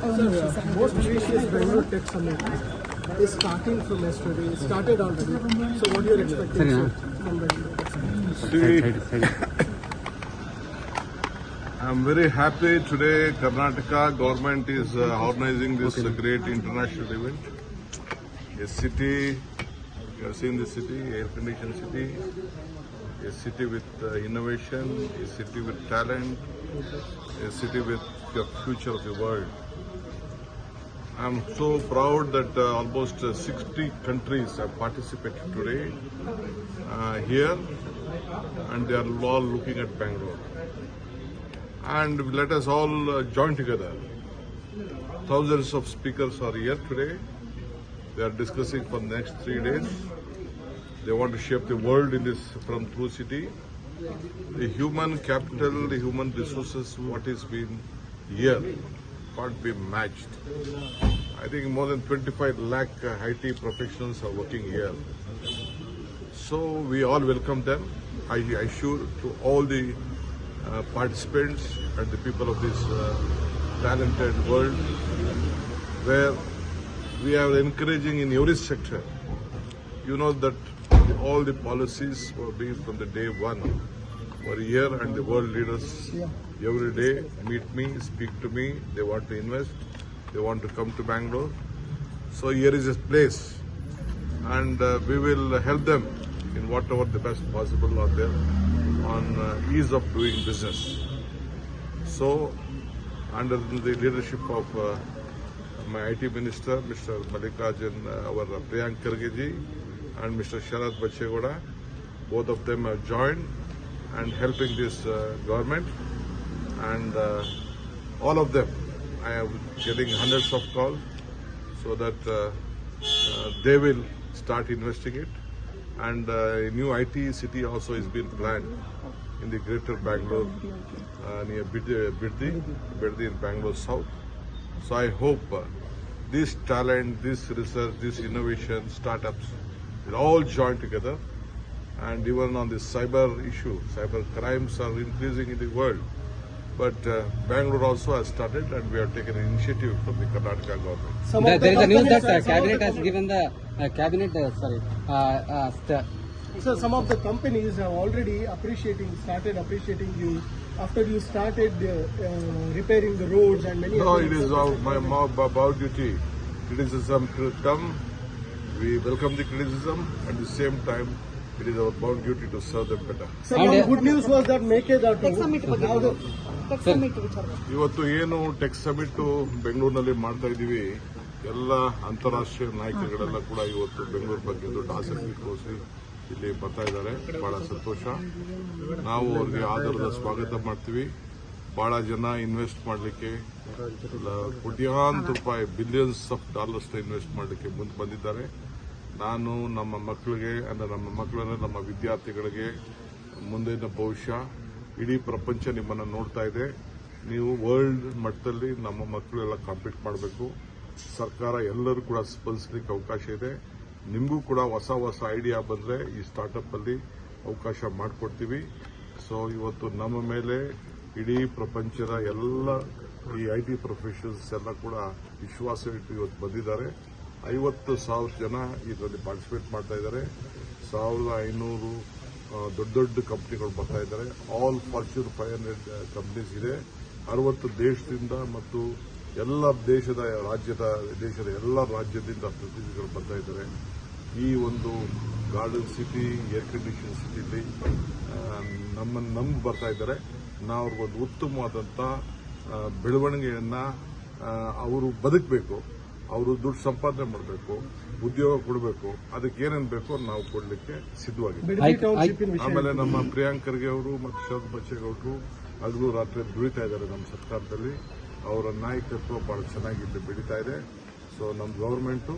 Most precious Bangalore Tech Summit is starting from yesterday. It started already. So what are your expectations from Bangalore I'm very happy today Karnataka government is uh, organizing this uh, great international event. A city, you have seen the city, air-conditioned city, a city with uh, innovation, a city with talent, a city with the future of the world. I'm so proud that uh, almost uh, 60 countries have participated today uh, here and they are all looking at Bangalore. And let us all uh, join together. Thousands of speakers are here today. They are discussing for the next three days. They want to shape the world in this from through city. The human capital, the human resources, what is been here can't be matched. I think more than 25 lakh uh, IT professionals are working here. So we all welcome them. I assure to all the uh, participants and the people of this uh, talented world where we are encouraging in every sector. You know that all the policies were being from the day one were here and the world leaders every day meet me, speak to me. They want to invest. They want to come to Bangalore. So here is a place and uh, we will help them in whatever the best possible are there on uh, ease of doing business. So, under the leadership of uh, my IT minister, Mr. Mallikarjun, uh, our Priyank Khargeji, and Mr. Sharad Bachegoda, both of them have joined and helping this uh, government, and uh, all of them, I am getting hundreds of calls, so that uh, uh, they will start investing it. And uh, a new IT city also is being planned in the greater Bangalore uh, near Biddi, Biddi in Bangalore South. So I hope this talent, this research, this innovation, startups will all join together. And even on the cyber issue, cyber crimes are increasing in the world. But uh, Bangalore also has started, and we have taken an initiative from the Karnataka government. Some There the there is a news that uh, some the cabinet has given the uh, cabinet uh, sorry uh, uh, st- So some of the companies have already appreciating, started appreciating you after you started uh, uh, repairing the roads and many. No, other it is services our, for my them. about duty. Criticism to come. We welcome the criticism. At the same time, it is our bound duty to serve them better. Uh, good news was that ಇವತ್ತು ಏನು tech summit ಬೆಂಗಳೂರಿನಲ್ಲಿ ಮಾಡ್ತಾ ಇದ್ದೀವಿ ಎಲ್ಲ ಅಂತಾರಾಷ್ಟ್ರೀಯ ನಾಯಕರುಗಳೆಲ್ಲ ಕೂಡ ಇವತ್ತು ಬೆಂಗಳೂರು ಬಗ್ಗೆ ದೊಡ್ಡ ಆಸಕ್ತಿ ತೋರಿಸಿ ಇಲ್ಲಿ ಬರ್ತಾ ಇದ್ದಾರೆ. ಬಹಳ ಸಂತೋಷ. ನಾವು ಅವ್ರಿಗೆ ಆಧಾರದ ಸ್ವಾಗತ ಮಾಡ್ತೀವಿ. ಬಹಳ ಜನ ಇನ್ವೆಸ್ಟ್ ಮಾಡಲಿಕ್ಕೆ ಕೋಟ್ಯಾಂತರ ರೂಪಾಯಿ ಬಿಲಿಯನ್ಸ್ ಆಫ್ ಡಾಲರ್ಸ್ ಇನ್ವೆಸ್ಟ್ ಮಾಡಲಿಕ್ಕೆ ಮುಂದೆ ಬಂದಿದ್ದಾರೆ. ನಾನು ನಮ್ಮ ಮಕ್ಕಳಿಗೆ ಅಂದರೆ ನಮ್ಮ ಮಕ್ಕಳನ್ನು ನಮ್ಮ ವಿದ್ಯಾರ್ಥಿಗಳಿಗೆ ಮುಂದಿನ ಭವಿಷ್ಯ, ಇಡೀ ಪ್ರಪಂಚ ನಿಮ್ಮನ್ನು ನೋಡ್ತಾ ಇದೆ. ನೀವು ವರ್ಲ್ಡ್ ಮಟ್ಟದಲ್ಲಿ ನಮ್ಮ ಮಕ್ಕಳೆಲ್ಲ ಕಾಂಪೀಟ್ ಮಾಡಬೇಕು. ಸರ್ಕಾರ ಎಲ್ಲರೂ ಕೂಡ ಸ್ಪಂದಿಸಲಿಕ್ಕೆ ಅವಕಾಶ ಇದೆ. ನಿಮಗೂ ಕೂಡ ಹೊಸ ಹೊಸ ಐಡಿಯಾ ಬಂದರೆ ಈ ಸ್ಟಾರ್ಟಪ್ ಅಲ್ಲಿ ಅವಕಾಶ ಮಾಡಿಕೊಡ್ತೀವಿ. ಸೊ ಇವತ್ತು ನಮ್ಮ ಮೇಲೆ ಇಡೀ ಪ್ರಪಂಚದ ಎಲ್ಲ ಈ ಐ ಟಿ ಪ್ರೊಫೆಷನ್ಸ್ ಎಲ್ಲ ಕೂಡ ವಿಶ್ವಾಸ ಇಟ್ಟು ಇವತ್ತು ಬಂದಿದ್ದಾರೆ. ಐವತ್ತು ಸಾವಿರ ಜನ ಇದರಲ್ಲಿ ಪಾರ್ಟಿಸಿಪೇಟ್ ಮಾಡ್ತಾ ಇದ್ದಾರೆ. ಸಾವಿರದ ಐನೂರು ದೊಡ್ಡ ದೊಡ್ಡ ಕಂಪ್ನಿಗಳು ಬರ್ತಾ ಇದ್ದಾರೆ. All Fortune five hundred companies ಇದೆ. ಅರವತ್ತು ದೇಶದಿಂದ ಮತ್ತು ಎಲ್ಲ ದೇಶದ, ರಾಜ್ಯದ, ದೇಶದ ಎಲ್ಲ ರಾಜ್ಯದಿಂದ ಪ್ರತಿನಿಧಿಗಳು ಬರ್ತಾ ಇದ್ದಾರೆ. ಈ ಒಂದು ಗಾರ್ಡನ್ ಸಿಟಿ ಏರ್ ಕಂಡೀಷನ್ ಸಿಟಿಲಿ ನಮ್ಮನ್ನು ನಂಬಿ ಬರ್ತಾ ಇದ್ದಾರೆ. ನಾವು ಅವ್ರಿಗೊಂದು ಉತ್ತಮವಾದಂಥ ಬೆಳವಣಿಗೆಯನ್ನ ಅವರು ಬದುಕಬೇಕು. ಅವರು ದುಡ್ಡು ಸಂಪಾದನೆ ಮಾಡಬೇಕು ಉದ್ಯೋಗ ಕೊಡಬೇಕು ಅದಕ್ಕೆ ಏನೇನು ಬೇಕೋ ನಾವು ಕೊಡಲಿಕ್ಕೆ ಸಿದ್ಧವಾಗಿದ್ದೀವಿ. ಆಮೇಲೆ ನಮ್ಮ ಪ್ರಿಯಾಂಕರ್ಗೆ ಅವರು ಮತ್ತು ಶರದ್ ಬಚ್ಚೇಗೌಡರು ಹಗಲು ರಾತ್ರಿ ದುಡಿತಾ ಇದ್ದಾರೆ ನಮ್ಮ ಸರ್ಕಾರದಲ್ಲಿ. ಅವರ ನಾಯಕತ್ವ ಬಹಳ ಚೆನ್ನಾಗಿ ಇಲ್ಲಿ ಬೆಳೀತಾ ಇದೆ. ಸೊ ನಮ್ಮ ಗೌರ್ಮೆಂಟು